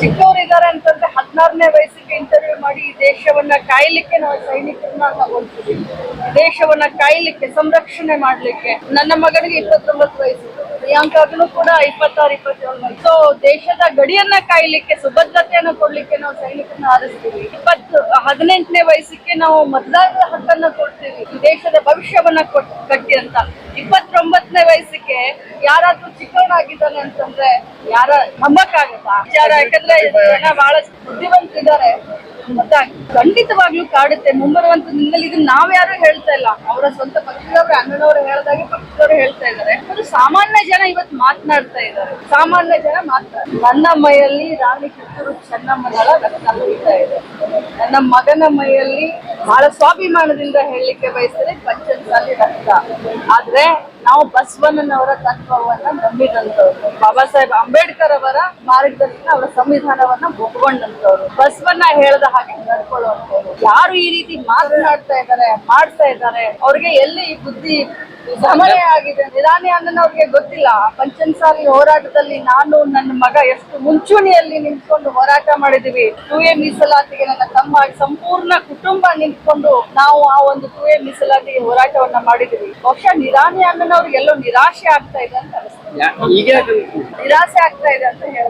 ಚಿಕ್ಕವರು ಇದ್ದಾರೆ ಅಂತಂದ್ರೆ ಹದಿನಾರನೇ ವಯಸ್ಸಿಗೆ ಇಂಟರ್ವ್ಯೂ ಮಾಡಿ ಈ ದೇಶವನ್ನ ಕಾಯ್ಲಿಕ್ಕೆ ನಾವು ಸೈನಿಕರನ್ನ ತಗೊಳ್ತೀವಿ. ದೇಶವನ್ನ ಕಾಯ್ಲಿಕ್ಕೆ, ಸಂರಕ್ಷಣೆ ಮಾಡ್ಲಿಕ್ಕೆ. ನನ್ನ ಮಗನಿಗೆ ಇಪ್ಪತ್ತೊಂಬತ್ತು ವಯಸ್ಸು. ಪ್ರಿಯಾಂಕಾಗ್ಲೂ ಕೂಡ ಇಪ್ಪತ್ತಾರು, ಇಪ್ಪತ್ತೇಳು ವಯಸ್ಸು. ಸೊ ದೇಶದ ಗಡಿಯನ್ನ ಕಾಯ್ಲಿಕ್ಕೆ, ಸುಭದ್ರತೆಯನ್ನು ಕೊಡ್ಲಿಕ್ಕೆ ನಾವು ಸೈನಿಕರನ್ನ ಆರಿಸ್ತೀವಿ. ಇಪ್ಪತ್ತು, ಹದಿನೆಂಟನೇ ವಯಸ್ಸಿಗೆ ನಾವು ಮತದಾರರ ಹಕ್ಕನ್ನ ಕೊಡ್ತೀವಿ. ದೇಶದ ಭವಿಷ್ಯವನ್ನ ಕೊಟ್ ಕಟ್ಟಿ ಅಂತ. ಇಪ್ಪತ್ತೊಂಬತ್ತನೇ ವಯಸ್ಸಿಗೆ ಯಾರಾದ್ರೂ ಚಿಕ್ಕವನಾಗಿದ್ದಾನೆ ಅಂತಂದ್ರೆ ಯಾರ ನಂಬಕ್ಕಾಗತ್ತಾ ವಿಚಾರ ಯಾಕಂದ್ರೆ ಜನ ಬಹಳ ಬುದ್ಧಿವಂತರಿದ್ದಾರೆ ಖಂಡಿತವಾಗ್ಲೂ ಕಾಡುತ್ತೆ. ಮುಂಬರುವಂತ ದಿನದಲ್ಲಿ ಇದನ್ನ ನಾವ್ಯಾರು ಹೇಳ್ತಾ ಇಲ್ಲ. ಅವರ ಸ್ವಂತ ಪಕ್ಷದವ್ರು, ಅಣ್ಣನವರು ಹೇಳ್ದಾಗೆ ಪಕ್ಷದವ್ರು ಹೇಳ್ತಾ ಇದ್ದಾರೆ. ಅದು ಸಾಮಾನ್ಯ ಜನ ಇವತ್ತು ಮಾತನಾಡ್ತಾ ಇದ್ದಾರೆ. ಸಾಮಾನ್ಯ ಜನ ಮಾತನಾಡ ನನ್ನ ಮೈಯಲ್ಲಿ ರಾಣಿ ಕಿತ್ತೂರು ಚೆನ್ನಮ್ಮನಳ ರಕ್ತ ಇದೆ. ನನ್ನ ಮಗನ ಮೈಯಲ್ಲಿ ಬಹಳ ಸ್ವಾಭಿಮಾನದಿಂದ ಹೇಳಲಿಕ್ಕೆ ಬಯಸ್ತದೆ ಪಂಚಸಾಲಿ ರಕ್ತ. ಆದ್ರೆ ನಾವು ಬಸವಣ್ಣನವರ ತತ್ವವನ್ನ ನಂಬಿದಂತವ್ರು ಬಾಬಾ ಸಾಹೇಬ್ ಅಂಬೇಡ್ಕರ್ ಅವರ ಮಾರ್ಗದರ್ಶನ, ಅವರ ಸಂವಿಧಾನವನ್ನ ಒಪ್ಕೊಂಡಂತವ್ರು ಬಸವಣ್ಣ ಹೇಳ್ದ ಹಾಗೆ ನಡ್ಕೊಳ್ಳುವಂತವ್ರು ಯಾರು ಈ ರೀತಿ ಮಾತನಾಡ್ತಾ ಇದ್ದಾರೆ, ಮಾಡ್ತಾ ಇದ್ದಾರೆ, ಅವ್ರಿಗೆ ಎಲ್ಲಿ ಬುದ್ಧಿ ಸಮಯ ಆಗಿದೆ. ನಿರಾಣಿ ಅಣ್ಣನವ್ರಿಗೆ ಗೊತ್ತಿಲ್ಲ. ಪಂಚಮಸಾಲಿ ಹೋರಾಟದಲ್ಲಿ ನಾನು ನನ್ನ ಮಗ ಎಷ್ಟು ಮುಂಚೂಣಿಯಲ್ಲಿ ನಿಂತ್ಕೊಂಡು ಹೋರಾಟ ಮಾಡಿದೀವಿ ಟೂ ಎ ಮೀಸಲಾತಿಗೆ ನನ್ನ ತಮ್ಮ ಸಂಪೂರ್ಣ ಕುಟುಂಬ ನಿಂತ್ಕೊಂಡು ನಾವು ಆ ಒಂದು ಟೂ ಎ ಮೀಸಲಾತಿಗೆ ಹೋರಾಟವನ್ನ ಮಾಡಿದೀವಿ ಬಹುಶಃ ನಿರಾಣಿ ಅಣ್ಣನವ್ರಿಗೆ ಎಲ್ಲೋ ನಿರಾಶೆ ಆಗ್ತಾ ಇದೆ ಅಂತ ಅನಿಸ್ತದೆ? ನಿರಾಸೆ ಆಗ್ತಾ ಇದೆ ಅಂತ ಹೇಳ್ತಾರೆ